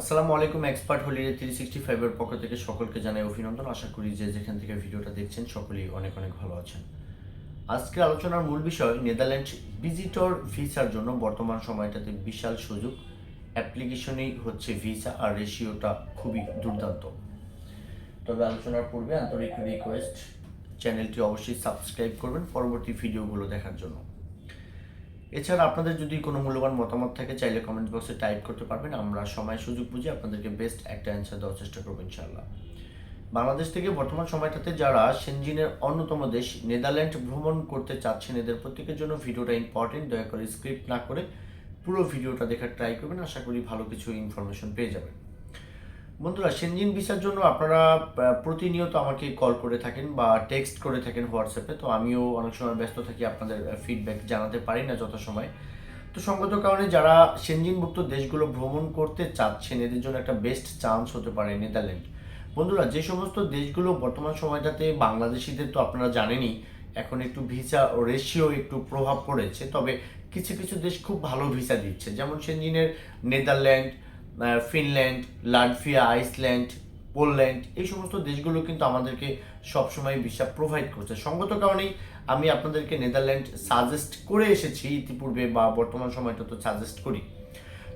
আসসালামু আলাইকুম, expert holiday three sixty ফাইভের পক্ষ থেকে সকলকে জানাই অভিনন্দন। আশা করি যে যেখান থেকে ভিডিওটা দেখছেন, সকলেই অনেক অনেক ভালো আছেন। আজকের আলোচনার মূল বিষয় নেদারল্যান্ড ভিজিটর ভিসার জন্য বর্তমান সময়টাতে বিশাল সুযোগ। অ্যাপ্লিকেশনেই হচ্ছে ভিসা, আর রেশিওটা খুবই দুর্দান্ত। তবে আলোচনার পূর্বে আন্তরিক রিকোয়েস্ট চ্যানেলটি অবশ্যই সাবস্ক্রাইব করবেন, পরবর্তী ভিডিওগুলো দেখার জন্য। এছাড়া আপনাদের যদি কোনো মূল্যবান মতামত থাকে, চাইলে কমেন্ট বক্সে টাইপ করতে পারবেন। আমরা সময় সুযোগ বুঝে আপনাদেরকে বেস্ট একটা অ্যান্সার দেওয়ার চেষ্টা করব ইনশাল্লাহ বাংলাদেশ থেকে বর্তমান সময়টাতে যারা সেনজিনের অন্যতম দেশ নেদারল্যান্ড ভ্রমণ করতে চাচ্ছেন, এদের প্রত্যেকের জন্য ভিডিওটা ইম্পর্টেন্ট দয়া করে স্ক্রিপ্ট না করে পুরো ভিডিওটা দেখার ট্রাই করবেন। আশা করি ভালো কিছু ইনফরমেশন পেয়ে যাবেন। বন্ধুরা, সেনজিন ভিসার জন্য আপনারা প্রতিনিয়ত আমাকে কল করে থাকেন বা টেক্সট করে থাকেন হোয়াটসঅ্যাপে। তো আমিও অনেক সময় ব্যস্ত থাকি, আপনাদের ফিডব্যাক জানাতে পারি না যত সময় তো সঙ্গত কারণে যারা সেনজিনভুক্ত দেশগুলো ভ্রমণ করতে চাচ্ছেন, এদের জন্য একটা বেস্ট চান্স হতে পারে নেদারল্যান্ড। বন্ধুরা, যে সমস্ত দেশগুলো বর্তমান সময়টাতে বাংলাদেশিদের তো আপনারা জানেনই, এখন একটু ভিসা ও রেশিও একটু প্রভাব পড়েছে, তবে কিছু কিছু দেশ খুব ভালো ভিসা দিচ্ছে। যেমন সেনজিনের Netherland Finland, Latvia, Iceland, Poland, এই সমস্ত দেশগুলো কিন্তু আমাদেরকে সবসময় ভিসা প্রোভাইড করছে। সঙ্গত কারণেই আমি আপনাদেরকে নেদারল্যান্ড সাজেস্ট করে এসেছি ইতিপূর্বে বা বর্তমান সময়টা তো সাজেস্ট করি।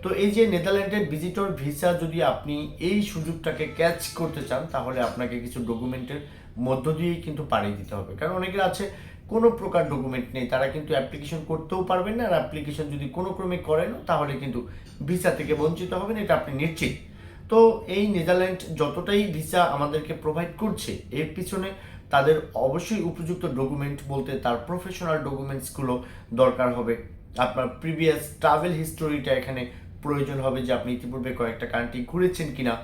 তো এই যে নেদারল্যান্ডের ভিজিটর ভিসা যদি আপনি এই সুযোগটাকে ক্যাচ করতে চান, তাহলে আপনাকে কিছু ডকুমেন্টের মধ্য দিয়েই কিন্তু পাড়ি দিতে হবে। কারণ অনেকের আছে কোনো প্রকার ডকুমেন্ট নেই। তারা কিন্তু অ্যাপ্লিকেশন করতেও পারবেন না, আর অ্যাপ্লিকেশন যদি কোনো ক্রমে করেন তাহলে কিন্তু ভিসা থেকে বঞ্চিত হবেন, এটা আপনি নিশ্চিত। তো এই নেদারল্যান্ড যতটাই ভিসা আমাদেরকে প্রোভাইড করছে, এর পিছনে তাদের অবশ্যই উপযুক্ত ডকুমেন্ট বলতে তার প্রফেশনাল ডকুমেন্টসগুলো দরকার হবে। আপনার প্রিভিয়াস ট্রাভেল হিস্টোরিটা এখানে প্রয়োজন হবে যে আপনি ইতিপূর্বে কয়েকটা কান্ট্রি ঘুরেছেন কিনা।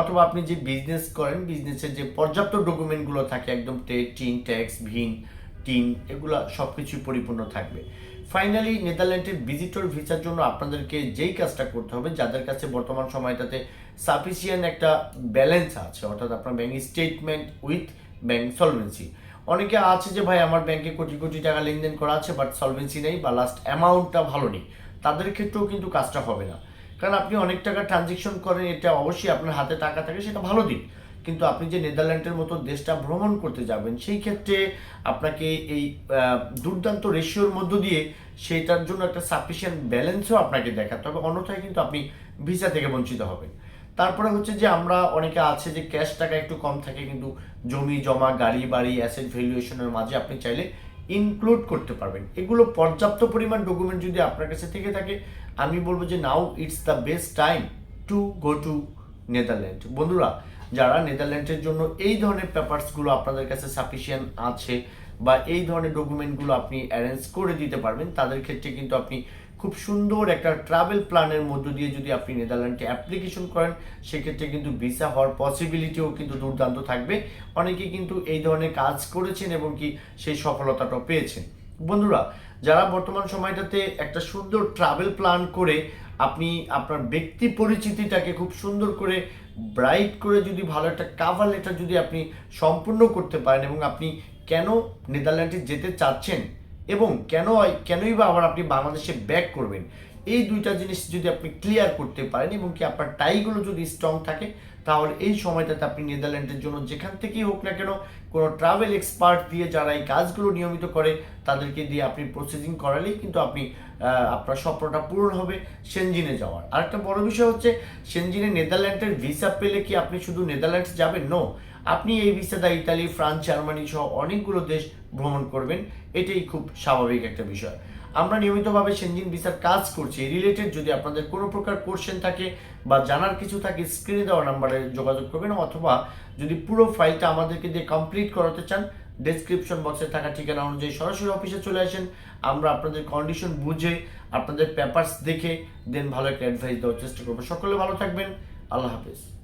অথবা আপনি যে বিজনেস করেন বিজনেসের যে পর্যাপ্ত ডকুমেন্টগুলো থাকে, একদম টিন ট্যাক্স ভিন টিন এগুলো সব কিছুই পরিপূর্ণ থাকবে। ফাইনালি নেদারল্যান্ডের ভিজিটর ভিসার জন্য আপনাদেরকে যেই কাজটা করতে হবে, যাদের কাছে বর্তমান সময়টাতে সাফিসিয়েন্ট একটা ব্যালেন্স আছে, অর্থাৎ আপনার bank statement with bank solvency অনেকে আছে যে, ভাই, আমার ব্যাংকে কোটি কোটি টাকা লেনদেন করা আছে বাট সলভেন্সি নেই বা লাস্ট অ্যামাউন্টটা ভালো নেই। তাদের ক্ষেত্রেও কিন্তু কাজটা হবে না। কারণ আপনি অনেক টাকা ট্রানজেকশন করেন, এটা অবশ্যই আপনার হাতে টাকা থাকে, সেটা ভালো দিক। কিন্তু আপনি যে নেদারল্যান্ডের মতো দেশটা ভ্রমণ করতে যাবেন, সেই ক্ষেত্রে আপনাকে এই দুর্দান্ত রেশিওর মধ্য দিয়ে সেইটার জন্য একটা সাফিসিয়েন্ট ব্যালেন্সও আপনাকে দেখাতে হবে। অন্যথায় কিন্তু আপনি ভিসা থেকে বঞ্চিত হবেন। তারপরে হচ্ছে যে আমরা অনেকে আছে যে ক্যাশ টাকা একটু কম থাকে, কিন্তু জমি, জমা, গাড়ি, বাড়ি অ্যাসেট ভ্যালুয়েশনের মাঝে আপনি চাইলে ইনক্লুড করতে পারবেন। এগুলো পর্যাপ্ত পরিমাণ ডকুমেন্ট যদি আপনার কাছে থেকে থাকে, আমি বলব যে now it's the best time to go to Netherland. বন্ধুরা যারা নেদারল্যান্ডের জন্য এই ধরনের পেপারসগুলো আপনাদের কাছে সাফিসিয়েন্ট আছে বা এই ধরনের ডকুমেন্টগুলো আপনি অ্যারেঞ্জ করে দিতে পারবেন, তাদের ক্ষেত্রে কিন্তু আপনি খুব সুন্দর একটা ট্রাভেল প্ল্যানের মধ্য দিয়ে যদি আপনি নেদারল্যান্ডে অ্যাপ্লিকেশন করেন, সেক্ষেত্রে কিন্তু ভিসা হওয়ার পসিবিলিটিও কিন্তু দুর্দান্ত থাকবে। অনেকে কিন্তু এই ধরনের কাজ করেছেন এবং কি সেই সফলতাটাও পেয়েছেন। বন্ধুরা, যারা বর্তমান সময়টাতে একটা সুন্দর ট্রাভেল প্ল্যান করে আপনি আপনার ব্যক্তি পরিচিতিটাকে খুব সুন্দর করে ব্রাইট করে যদি ভালো একটা কাভার লেটার যদি আপনি সম্পূর্ণ করতে পারেন এবং আপনি কেন নেদারল্যান্ডে যেতে চাচ্ছেন এবং কেন কেনই বা আবার আপনি বাংলাদেশে ব্যাক করবেন, এই দুইটা জিনিস যদি আপনি ক্লিয়ার করতে পারেন এবং কি আপনার টাইগুলো যদি স্ট্রং থাকে তাহলে এই সময়টাতে আপনি নেদারল্যান্ডের জন্য যেখান থেকেই হোক না কেন কোনো ট্রাভেল এক্সপার্ট দিয়ে যারা এই কাজগুলো নিয়মিত করে, তাদেরকে দিয়ে আপনি প্রসেসিং করালেই কিন্তু আপনি আপনার স্বপ্নটা পূরণ হবে সেনজিনে যাওয়ার। আরেকটা বড় বিষয় হচ্ছে সেনজিনে নেদারল্যান্ডের ভিসা পেলে কি আপনি শুধু নেদারল্যান্ডস যাবেন? নো আপনি এই ভিসাটা ইতালি ফ্রান্স জার্মানি সহ অনেকগুলো দেশ ভ্রমণ করবেন। এটাই খুব স্বাভাবিক একটা বিষয়। আমরা নিয়মিতভাবে সেনজিন ভিসার কাজ করছি। রিলেটেড যদি আপনাদের কোনো প্রকার কোশ্চেন থাকে বা জানার কিছু থাকে স্ক্রিনে দেওয়া নাম্বারে যোগাযোগ করবেন অথবা যদি পুরো ফাইলটা আমাদেরকে দিয়ে কমপ্লিট করাতে চান ডেসক্রিপশন বক্সে থাকা ঠিকানা অনুযায়ী সরাসরি অফিসে চলে আসেন। আমরা আপনাদের কন্ডিশন বুঝে, আপনাদের পেপারস দেখে দেন ভালো একটা অ্যাডভাইস দেওয়ার চেষ্টা করব। সকলে ভালো থাকবেন। আল্লাহ হাফেজ।